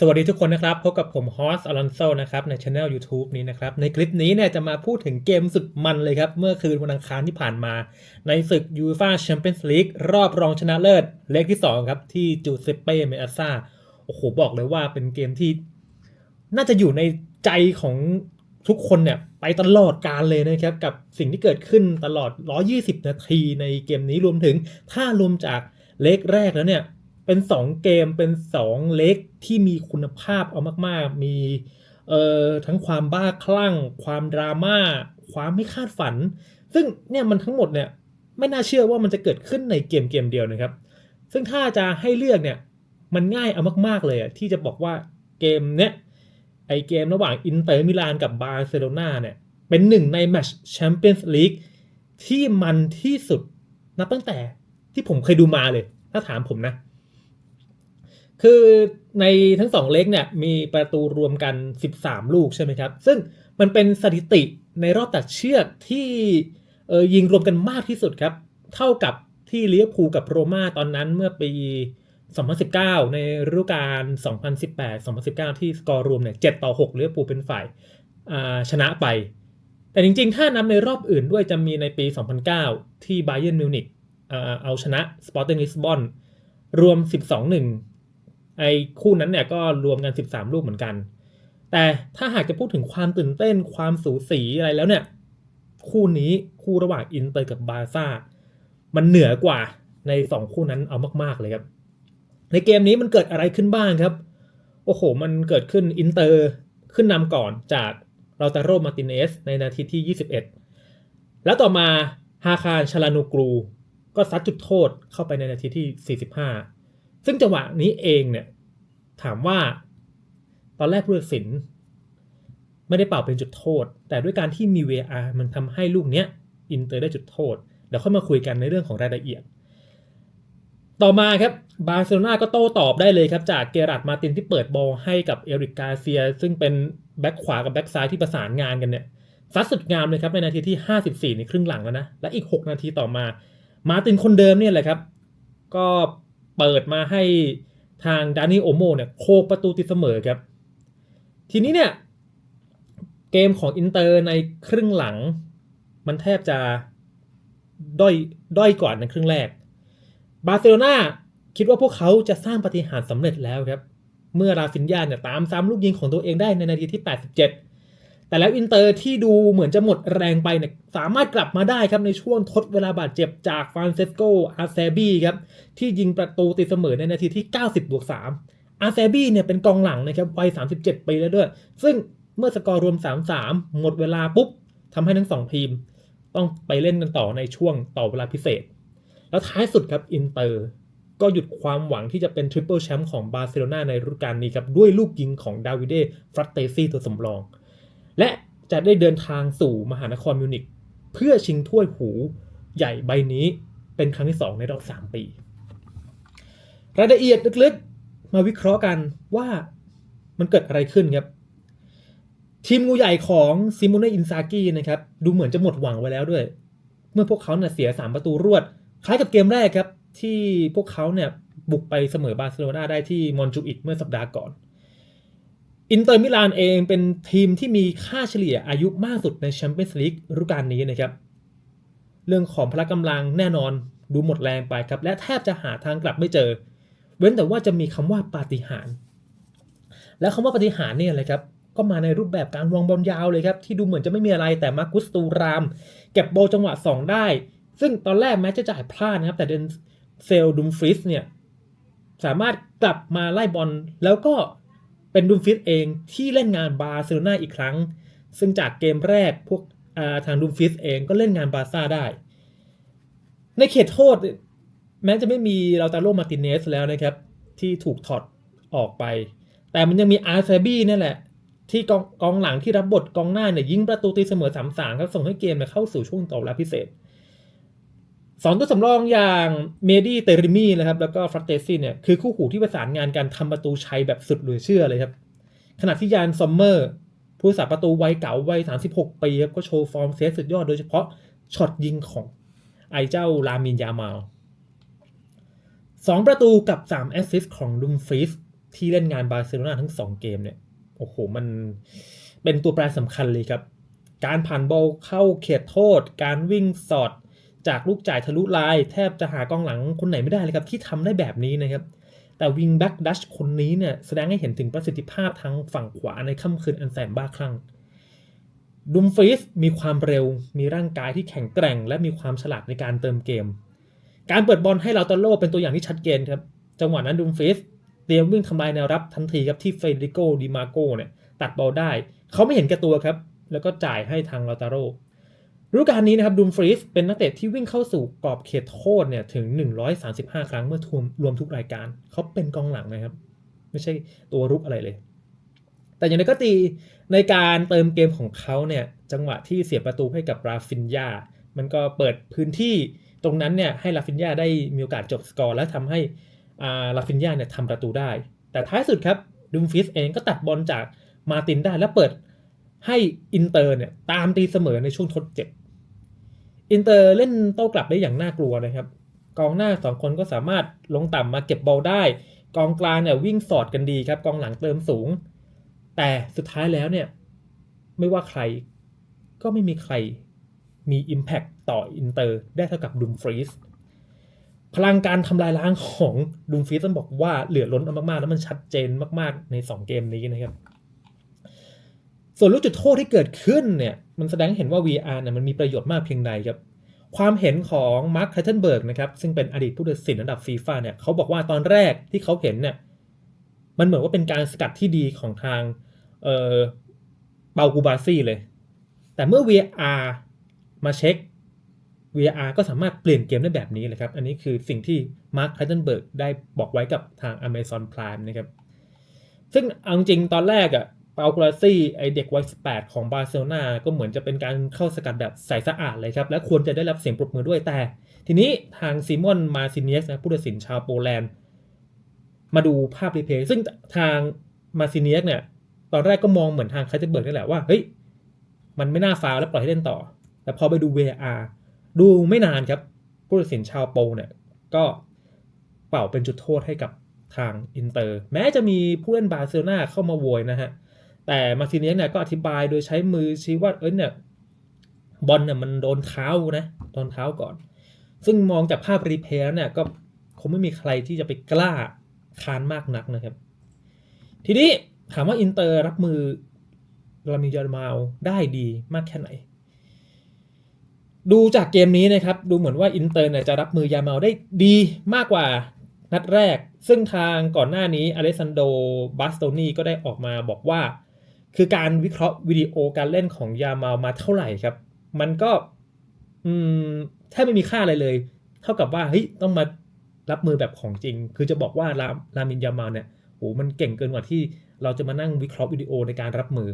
สวัสดีทุกคนนะครับ พบกับผมฮอสอลันโซนะครับ ในช anel YouTube นี้นะครับ ในคลิปนี้เนี่ยจะมาพูดถึงเกมสุดมันเลยครับ เมื่อคืนวันอังคารที่ผ่านมา ในศึก UEFA Champions League รอบรองชนะเลิศเลกที่ 2 ครับ ที่จูเซเป้เมอาซาโอ้โห บอกเลยว่าเป็นเกมที่ น่าจะอยู่ในใจของทุกคนเนี่ยไปตลอดการเลยนะครับ กับสิ่งที่เกิดขึ้นตลอด 120 นาทีในเกมนี้รวมถึงถ้ารวมจากเลกแรกแล้วเนี่ย เป็น2เกมเป็น2เล็กที่มีคุณภาพเอามากๆ มีเอ่อทั้งความบ้าคลั่ง ความดราม่า ความไม่คาดฝัน ซึ่งเนี่ยมันทั้งหมดเนี่ยไม่น่าเชื่อว่ามันจะเกิดขึ้นในเกมเกมเดียวนะครับ ซึ่งถ้าจะให้เลือกเนี่ยมันง่ายเอามากๆเลยอะที่จะบอกว่าเกมเนี้ยไอเกมระหว่างอินเตอร์มิลานกับบาร์เซโลนาเนี่ยเป็นหนึ่งในแมตช์แชมเปี้ยนส์ลีกที่มันที่สุดนับตั้งแต่ที่ผมเคยดูมาเลย ถ้าถามผมนะ คือในทั้งสองเล็กเนี่ยมีประตูรวมกัน 13 ลูกใช่ไหมครับ ซึ่งมันเป็นสถิติในรอบตัดเชือกที่เออยิงรวมกันมากที่สุดครับ เท่ากับที่ลิเวอร์พูกับโรม่าตอนนั้นเมื่อปี 2019 ในฤดูกาล 2018-2019 ที่สกอร์รวมเนี่ย7ต่อ6ลิเวอร์พูเป็นฝ่ายชนะไป แต่จริงๆ ถ้านับในรอบอื่นด้วยจะมีในปี 2009 ที่ไบเยิร์นมิวนิกเอาชนะสปอร์ติ้งลิสบอนรวม 12-1 ไอ้คู่นั้นเนี่ยก็รวมกัน 13 ลูกเหมือนกัน แต่ถ้าหากจะพูดถึงความตื่นเต้นความสูสีอะไรแล้วเนี่ย คู่นี้คู่ระหว่างอินเตอร์กับบาร์ซ่า มันเหนือกว่าใน 2 คู่นั้นเอามาก ๆเลยครับ ในเกมนี้มันเกิดอะไรขึ้นบ้างครับ โอ้โห มันเกิดขึ้นอินเตอร์ขึ้นนำก่อนจากเราตาโรมาตินเนสในนาทีที่ 21 แล้วต่อมาฮาคารชลานูกรู ก็ซัดจุดโทษเข้าไปในนาทีที่ 45 ซึ่งจังหวะนี้เองเนี่ยถามว่า ตอนแรกผู้ตัดสิน ไม่ได้เป่าเป็นจุดโทษ แต่ด้วยการที่มี VR มันทำให้ลูกเนี้ยอินเตอร์ได้จุดโทษ เดี๋ยวค่อยมาคุยกันในเรื่องของรายละเอียด ต่อมาครับบาร์เซโลนาก็โต้ตอบได้เลยครับ จากเกรัตมาตินที่เปิดบอลให้กับเอริกกาเซีย ซึ่งเป็นแบ็คขวากับแบ็คซ้ายที่ประสานงานกันเนี่ยซัดสุดงามเลยครับในนาทีที่ 54 ในครึ่งหลังแล้วนะ และอีก 6 นาทีต่อมา มาตินคนเดิมเนี่ยแหละครับ ก็ เปิดมาให้ทางดานิโอโมเนี่ยโคกประตูตีเสมอครับ ทีนี้เนี่ยเกมของอินเตอร์ในครึ่งหลัง มันแทบจะด้อยด้อยกว่าในครึ่งแรก บาร์เซโลนาคิดว่าพวกเขาจะสร้างปฏิหารสำเร็จแล้วครับ เมื่อราฟินยาเนี่ยตามซ้ำลูกยิงของตัวเองได้ในนาทีที่ 87 แต่แล้วอินเตอร์ที่ดูเหมือนจะหมดแรงไปเนี่ยสามารถกลับมาได้ครับในช่วงทดเวลาบาดเจ็บจากฟรานเซสโกอาเซบีครับที่ยิงประตูตีเสมอในนาทีที่ 90บวก3อาเซบีเนี่ยเป็นกองหลังนะครับวัย 37 ปีแล้วด้วย ซึ่งเมื่อสกอร์รวม 3-3 หมดเวลาปุ๊บทำให้ทั้งสองทีม ต้องไปเล่นกันต่อในช่วงต่อเวลาพิเศษ แล้วท้ายสุดครับอินเตอร์ก็หยุดความหวังที่จะเป็นทริปเปิลแชมป์ของบาร์เซโลนาในฤดูกาลนี้ครับด้วยลูกยิงของดาวิเดฟรัตเตซี่ตัวสำรอง และจะได้เดินทางสู่มหานครมิวนิกเพื่อชิงถ้วยหูใหญ่ใบนี้เป็นครั้งที่ 2 ในรอบ 3 ปี รายละเอียดลึกๆ มาวิเคราะห์กันว่ามันเกิดอะไรขึ้นครับ ทีมงูใหญ่ของซิโมเนอินซากินะครับ ดูเหมือนจะหมดหวังไว้แล้วด้วย เมื่อพวกเขาเนี่ยเสีย 3 ประตูรวด คล้ายกับเกมแรกครับ ที่พวกเขาเนี่ยบุกไปเสมอบาร์เซโลนาได้ที่มอนจูอิตเมื่อสัปดาห์ก่อน อินเตอร์มิลานเองเป็นทีมที่มีค่าเฉลี่ยอายุมากสุดในแชมเปี้ยนส์ลีกฤดูกาลนี้นะครับ เรื่องของพละกำลังแน่นอนดูหมดแรงไปครับ และแทบจะหาทางกลับไม่เจอ เว้นแต่ว่าจะมีคำว่าปาฏิหาริย์แล้วคำว่าปาฏิหาริย์เนี่ยเลยครับ ก็มาในรูปแบบการวางบอลยาวเลยครับ ที่ดูเหมือนจะไม่มีอะไรแต่มาร์กุสตูราม เก็บโบจังหวะ 2 ได้ ซึ่งตอนแรกแม้จะจ่ายพลาดนะครับ แต่เดนเซลดุมฟริสเนี่ยสามารถกลับมาไล่บอลแล้วก็ เป็นดุมฟิสเองที่เล่นงานบาร์เซโลนาอีกครั้ง ซึ่งจากเกมแรกพวกทางดุมฟิสเองก็เล่นงานบาร์ซ่าได้ ในเขตโทษ แม้จะไม่มีเราตาโรมาติเนสแล้วนะครับ ที่ถูกถอดออกไป แต่มันยังมีอาร์เซบี้นี่แหละ ที่กองกองหลังที่รับบทกองหน้าเนี่ยยิงประตูตีเสมอสามสามครับส่งให้เกมเนี่ยเข้าสู่ช่วงต่อเวลาพิเศษ สองตัวสำรองอย่างเมดี้เตริมี่นะครับแล้วก็ฟรัตเตซี่เนี่ยคือคู่หูที่ประสานงานการทำประตูชัยแบบสุดเหลือเชื่อเลยครับ ขณะที่ยานซอมเมอร์ ผู้สาประตูวัยเก่าวัย 36 ปีครับก็โชว์ฟอร์มเซฟสุดยอดโดยเฉพาะช็อตยิงของไอเจ้าลามินยามาลสองประตูกับ 3 แอสซิสต์ของลุมฟรีสที่เล่นงานบาร์เซโลนาทั้ง 2 เกมเนี่ยโอ้โห มันเป็นตัวแปรสำคัญเลยครับ การผ่านบอลเข้าเขตโทษ การวิ่งสอด จากลูกจ่ายทะลุลาย แทบจะหากองหลังคนไหนไม่ได้เลยครับ ที่ทำได้แบบนี้นะครับ แต่วิงแบ็กดัชคนนี้เนี่ยแสดงให้เห็นถึงประสิทธิภาพทางฝั่งขวาในค่ำคืนอันแสนบ้าคลั่งดุมฟรีสมีความเร็ว มีร่างกายที่แข็งแกร่ง และมีความฉลาดในการเติมเกม การเปิดบอลให้ลาตาโลเป็นตัวอย่างที่ชัดเจนครับ จังหวะนั้นดุมฟรีสเตรียมวิ่งทำลายแนวรับทันทีครับที่เฟเดริโกดิมาโกเนี่ยตัดบอลได้ เขาไม่เห็นแก่ตัวครับ แล้วก็จ่ายให้ทางลาตาโร ฤดูกาลนี้นะครับดุมฟรีสเป็นนักเตะที่วิ่งเข้าสู่กรอบเขตโทษเนี่ยถึง 135 ครั้งเมื่อรวมทุกรายการ เขาเป็นกองหลังนะครับ ไม่ใช่ตัวรุกอะไรเลย แต่อย่างไรก็ตีในการเติมเกมของเขาเนี่ยจังหวะที่เสียประตูให้กับราฟินยา มันก็เปิดพื้นที่ตรงนั้นเนี่ยให้ราฟินยาได้มีโอกาสจบสกอร์และทำให้ราฟินยาเนี่ยทำประตูได้ แต่ท้ายสุดครับดุมฟิสเองก็ตัดบอลจากมาตินได้แล้วเปิดให้อินเตอร์เนี่ยตามตีเสมอในช่วงทดเจ็บ อินเตอร์เล่นโต้กลับได้อย่างน่ากลัวนะครับ กองหน้าสองคนก็สามารถลงต่ำมาเก็บบอลได้ กองกลางเนี่ยวิ่งสอดกันดีครับ กองหลังเติมสูง แต่สุดท้ายแล้วเนี่ย ไม่ว่าใครก็ไม่มีใครมี Impact ต่ออินเตอร์ได้เท่ากับดุมฟรีสพลังการทำลายล้างของดุมฟรีสต้องบอกว่าเหลือล้นมากๆ แล้วมันชัดเจนมากๆ ใน 2 เกมนี้นะครับ ส่วนลูกจุดโทษที่เกิดขึ้นเนี่ย มันแสดงเห็นว่า VR เนี่ยมันมีประโยชน์มากเพียงใดครับ ความเห็นของมาร์คไคเทนเบิร์กนะครับซึ่งเป็นอดีตผู้ตัดสินระดับฟีฟ่าเนี่ยเขาบอกว่าตอนแรกที่เขาเห็นเนี่ยมันเหมือนว่าเป็นการสกัดที่ดีของทางเออเปากูบาซี่เลย แต่เมื่อ VR มาเช็ค VR ก็สามารถเปลี่ยนเกมได้แบบนี้เลยครับ อันนี้คือสิ่งที่มาร์คไคเทนเบิร์กได้บอกไว้กับทาง Amazon Prime นะครับ ซึ่งเอาจริงตอนแรกอะเปากูบาซี่ไอเด็กวัย18 ของบาร์เซโลนาก็เหมือนจะเป็นการเข้าสกัดแบบใสสะอาดเลยครับ และควรจะได้รับเสียงปรบมือด้วยแต่ ทีนี้ทางซิมอนมาซิเนียสนะผู้ตัดสินชาวโปแลนด์มาดูภาพรีเพย์ซึ่งทางมาซิเนียสเนี่ย ตอนแรกก็มองเหมือนทางไคเทนเบิร์กนี่แหละว่าเฮ้ยมันไม่น่าฟาวแล้วปล่อยให้เล่นต่อ แต่พอไปดู VR ดูไม่นานครับ ผู้ตัดสินชาวโปเนี่ยก็เป่าเป็นจุดโทษให้กับทางอินเตอร์ แม้จะมีผู้เล่นบาร์เซโลนาเข้ามาโวยนะฮะ แต่มาซิเนียสเนี่ยก็อธิบายโดยใช้มือชี้ว่าเอ้ยเนี่ยบอลเนี่ยมันโดนเท้านะโดนเท้าก่อน ซึ่งมองจากภาพรีเพย์เนี่ยก็คงไม่มีใครที่จะไปกล้าคานมากนักนะครับ ทีนี้ถามว่าอินเตอร์รับมือลามิยามาลได้ดีมากแค่ไหน ดูจากเกมนี้นะครับ ดูเหมือนว่าอินเตอร์เนี่ยจะรับมือยามาลได้ดีมากกว่านัดแรก ซึ่งทางก่อนหน้านี้อเลซันโดบาสโตนีก็ได้ออกมาบอกว่า คือการวิเคราะห์วิดีโอการเล่นของยามามาเท่าไหร่ครับ มันก็อืมแทบไม่มีค่าอะไรเลย เท่ากับว่าเฮ้ยต้องมารับมือแบบของจริง คือจะบอกว่าลาลามินยามาเนี่ยโหมันเก่งเกินกว่าที่เราจะมานั่งวิเคราะห์วิดีโอในการรับมือ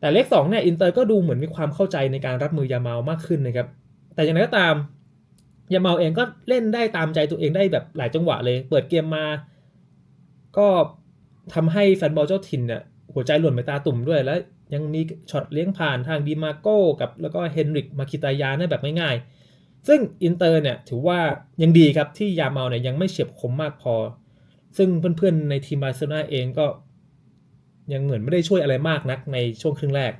แต่เลข2เนี่ยอินเตอร์ก็ดูเหมือนมีความเข้าใจในการรับมือยามามากขึ้นนะครับ แต่อย่างไรก็ตามยามาเองก็เล่นได้ตามใจตัวเองได้แบบหลายจังหวะเลย เปิดเกมมา ก็ทำให้แฟนบอลเจ้าถิ่นเนี่ย หัวใจหล่นไปตาตุ่มด้วย แล้วยังมีช็อตเลี้ยงผ่านทางดีมาโก้กับแล้วก็เฮนริกมาคิตายาเนี่ยแบบง่ายๆ ซึ่งอินเตอร์เนี่ยถือว่ายังดีครับที่ยาเมาลเนี่ยยังไม่เฉียบคมมากพอ ซึ่งเพื่อนๆในทีมบาร์เซโลนาเองก็ยังเหมือนไม่ได้ช่วยอะไรมากนักในช่วงครึ่งแรก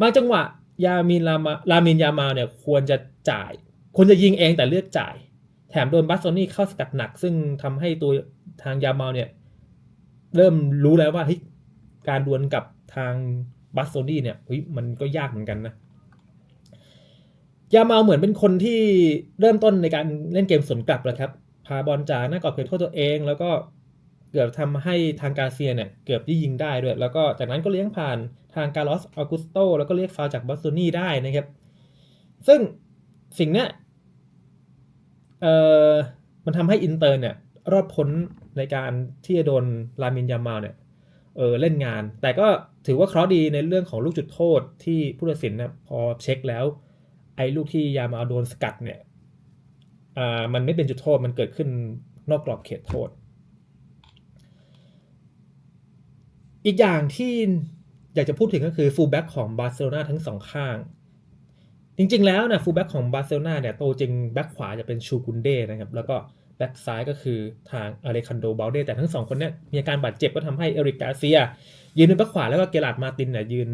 บางจังหวะยามินลามาลามินยามาเนี่ยควรจะจ่าย ควรจะยิงเองแต่เลือกจ่าย แถมโดนบัสโซนี่เข้าสกัดหนัก ซึ่งทำให้ตัวทางยามาเนี่ยเริ่มรู้แล้วว่า การดวลกับทางบัสโซนี่เนี่ยมันก็ยากเหมือนกันนะยามาเหมือนเป็นคนที่เริ่มต้นในการเล่นเกมสวนกลับแล้วครับ พาบอลจากหน้ากรอบเขตโทษตัวเอง แล้วก็เกือบทำให้ทางกาเซียเนี่ยเกือบที่ยิงได้ด้วย แล้วก็จากนั้นก็เลี้ยงผ่านทางการลอสอากุสโตแล้วก็เรียกฟาวจากบอสโตนี่ได้นะครับ ซึ่งสิ่งนี้เอ่อมันทำให้อินเตอร์เนี่ยรอดพ้นในการที่จะโดนลามินยามาเนี่ย เออเล่นงาน แต่ก็ถือว่าเคราะห์ดีในเรื่องของลูกจุดโทษที่ผู้ตัดสินนี่ยพอเช็คแล้ว ไอ้ลูกที่ยามาโดนสกัดเนี่ยอ่ามันไม่เป็นจุดโทษมันเกิดขึ้นนอกกรอบเขตโทษ อีกอย่างที่อยากจะพูดถึงก็คือฟูลแบ็กของบาร์เซโลนาทั้งสองข้าง จริงๆแล้วนะฟูลแบ็กของบาร์เซโลนาเนี่ยโตจริงแบ็กขวาจะเป็นชูกุนเดนะครับแล้วก็ ไปบ็กซ้ายก็คือทางอเลคันโดบาลเดแต่ทั้งสองคนเนี้มีอาการบาดเจ็บก็ทำให้เอริกกาเซีย ยืนเป็นแบ็กขวาแล้วก็เกลาร์ดมาตินเนี่ยยืน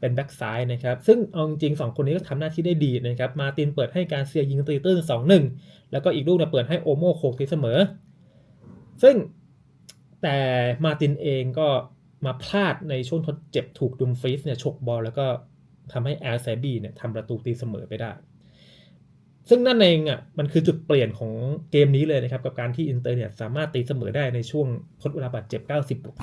เป็นแบ็กซ้ายนะครับ ซึ่งเอาจริงสองคนนี้ก็ทำหน้าที่ได้ดีนะครับ มาตินเปิดให้การเซียยิงตีตื้นสองหนึ่งแล้วก็อีกลูกเนี่ยเปิดให้โอโมโคกตีเสมอ ซึ่งแต่มาตินเองก็มาพลาดในช่วงทดเจ็บถูกดุมฟรีสเนี่ยฉกบอลแล้วก็ทำให้แอลแซบีเนี่ยทำประตูตีเสมอไปได้ ซึ่งนั่นเองอะมันคือจุดเปลี่ยนของเกมนี้เลยนะครับ กับการที่อินเตอร์เนี่ยสามารถตีเสมอได้ในช่วงทดเวลาบาดเจ็บ 90บวก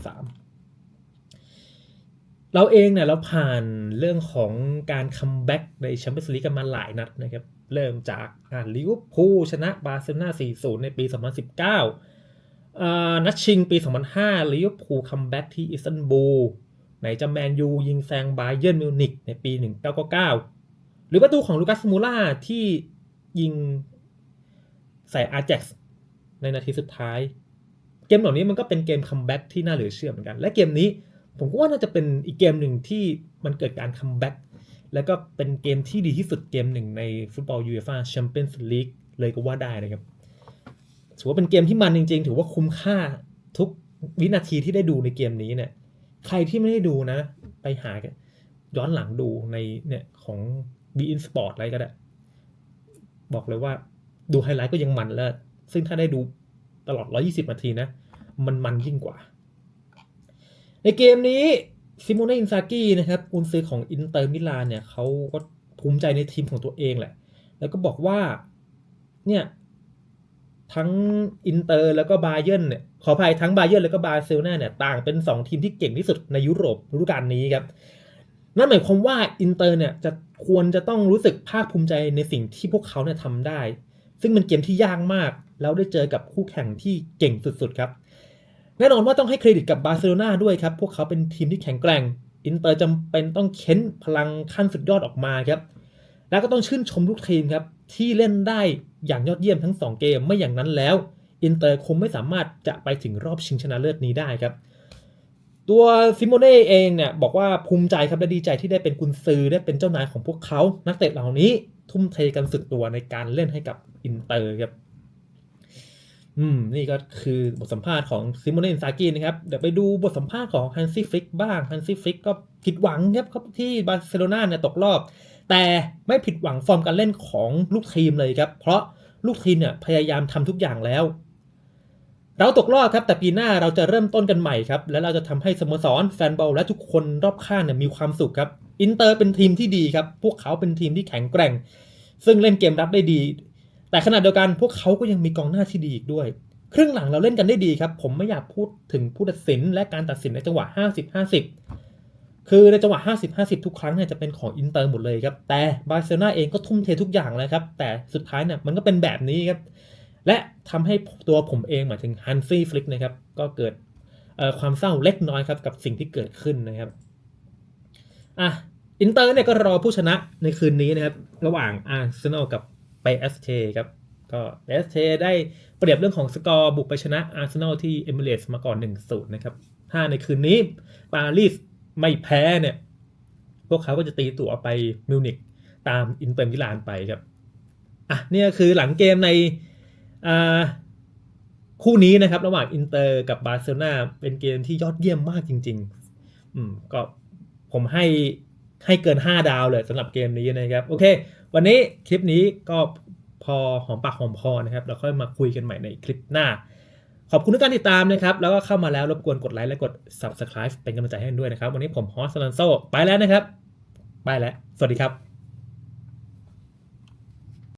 3เราเองเนี่ยเราผ่านเรื่องของการคัมแบ็กในแชมเปี้ยนส์ลีกกันมาหลายนัดนะครับ เริ่มจากลิเวอร์พูลชนะบาร์เซโลนา4-0 ในปี 2019นัดชิงปี 2005ลิเวอร์พูลคัมแบ็กที่อิสตันบูลไหนจะแมนยูยิงแซงบาเยิร์นมิวนิกในปี 1999 หรือประตูของลูกัสมูล่าที่ ยิงใส่อาร์เจ็กซ์ในนาทีสุดท้าย เกมเหล่านี้มันก็เป็นเกมคัมแบ็กที่น่าเหลือเชื่อเหมือนกัน และเกมนี้ผมก็ว่าน่าจะเป็นอีกเกมหนึ่งที่มันเกิดการคัมแบ็กแล้วก็เป็นเกมที่ดีที่สุดเกมหนึ่งในฟุตบอลยูเอฟ่าแชมเปี้ยนส์ลีกเลยก็ว่าได้นะครับถือว่าเป็นเกมที่มันจริง ๆ ถือว่าคุ้มค่าทุกวินาทีที่ได้ดูในเกมนี้เนี่ย ใครที่ไม่ได้ดูนะ ไปหาย้อนหลังดูในเนี่ยของ b ีอินสปอร์ตอะไรก็ได้ บอกเลยว่าดูไฮไลท์ก็ยังมันแล้วซึ่งถ้าได้ดูตลอด 120 นาทีนะ มันมันยิ่งกว่า ในเกมนี้ซิโมเนอินซากินะครับอุนซือของอินเตอร์มิลานเนี่ยเขาก็ภูมิใจในทีมของตัวเองแหละ แล้วก็บอกว่า เนี่ย ทั้งอินเตอร์แล้วก็บาเยนเนี่ยขออภัยทั้งบาเยนแล้วก็บาร์เซโลนาเนี่ยต่างเป็น 2 ทีมที่เก่งที่สุดในยุโรปฤดูกาลนี้ครับ นั่นหมายความว่าอินเตอร์เนี่ยจะควรจะต้องรู้สึกภาคภูมิใจในสิ่งที่พวกเขาเนี่ยทำได้ ซึ่งเป็นเกมที่ยากมาก แล้วได้เจอกับคู่แข่งที่เก่งสุดๆครับ แน่นอนว่าต้องให้เครดิตกับบาร์เซโลนาด้วยครับ พวกเขาเป็นทีมที่แข็งแกร่ง อินเตอร์จำเป็นต้องเค้นพลังขั้นสุดยอดออกมาครับ แล้วก็ต้องชื่นชมลูกทีมครับที่เล่นได้อย่างยอดเยี่ยมทั้ง 2 เกม ไม่อย่างนั้นแล้ว อินเตอร์คงไม่สามารถจะไปถึงรอบชิงชนะเลิศนี้ได้ครับ ตัวซิโมเน่เองเนี่ยบอกว่าภูมิใจครับและดีใจที่ได้เป็นกุนซือได้เป็นเจ้านายของพวกเขา นักเตะเหล่านี้ทุ่มเทกันสุดตัวในการเล่นให้กับอินเตอร์ครับ อืม นี่ก็คือบทสัมภาษณ์ของซิโมเน่ซากินะครับ เดี๋ยวไปดูบทสัมภาษณ์ของฮันซี่ฟลิกบ้างฮันซี่ฟลิกก็ผิดหวังครับที่บาร์เซโลนาเนี่ยตกรอบ แต่ไม่ผิดหวังฟอร์มการเล่นของลูกทีมเลยครับ เพราะลูกทีมเนี่ยพยายามทำทุกอย่างแล้ว เราตกรอบครับแต่ปีหน้าเราจะเริ่มต้นกันใหม่ครับและเราจะทำให้สโมสรแฟนบอลและทุกคนรอบข้างเนี่ยมีความสุขครับอินเตอร์เป็นทีมที่ดีครับพวกเขาเป็นทีมที่แข็งแกร่ง ซึ่งเล่นเกมรับได้ดี แต่ขณะเดียวกันพวกเขาก็ยังมีกองหน้าที่ดีอีกด้วย ครึ่งหลังเราเล่นกันได้ดีครับ ผมไม่อยากพูดถึงผู้ตัดสินและการตัดสินในจังหวะ 50-50 คือในจังหวะ 50-50 ทุกครั้งเนี่ยจะเป็นของอินเตอร์หมดเลยครับแต่บาร์เซโลนาเองก็ทุ่มเททุกอย่างเลยครับแต่สุดท้ายเนี่ยมันก็เป็นแบบนี้ครับ และทำให้ตัวผมเองหมายถึงฮันซี่ฟลิกนะครับก็เกิดความเศร้าเล็กน้อยครับกับสิ่งที่เกิดขึ้นนะครับอะอินเตอร์เนี่ยก็รอผู้ชนะในคืนนี้นะครับ ระหว่างอาร์เซนอลกับไปเอสเครับก็เอสเได้เปรียบเรื่องของสกอร์บุกไปชนะอาร์เซนอลที่เอมิเรตส์มาก่อน1-0นะครับถ้าในคืนนี้ปารีสไม่แพ้เนี่ย พวกเขาก็จะตีตั๋วไปมิวนิกตามอินเตอร์มิลานไปครับอะนี่คือหลังเกมใน คู่นี้นะครับ ระหว่างอินเตอร์กับบาร์เซโลนาเป็นเกมที่ยอดเยี่ยมมากจริง ๆ อืมก็ผมให้ให้เกิน 5 ดาวเลยสำหรับเกมนี้นะครับ โอเค วันนี้คลิปนี้ก็พอหอมปากหอมคอนะครับเราค่อยมาคุยกันใหม่ในคลิปหน้า ขอบคุณทุกการติดตามนะครับ แล้วก็เข้ามาแล้วรบกวนกดไลค์และกด Subscribe เป็นกำลังใจให้ด้วยนะครับ วันนี้ผมฮอสซันโซไปแล้วนะครับ ไปแล้ว สวัสดีครับ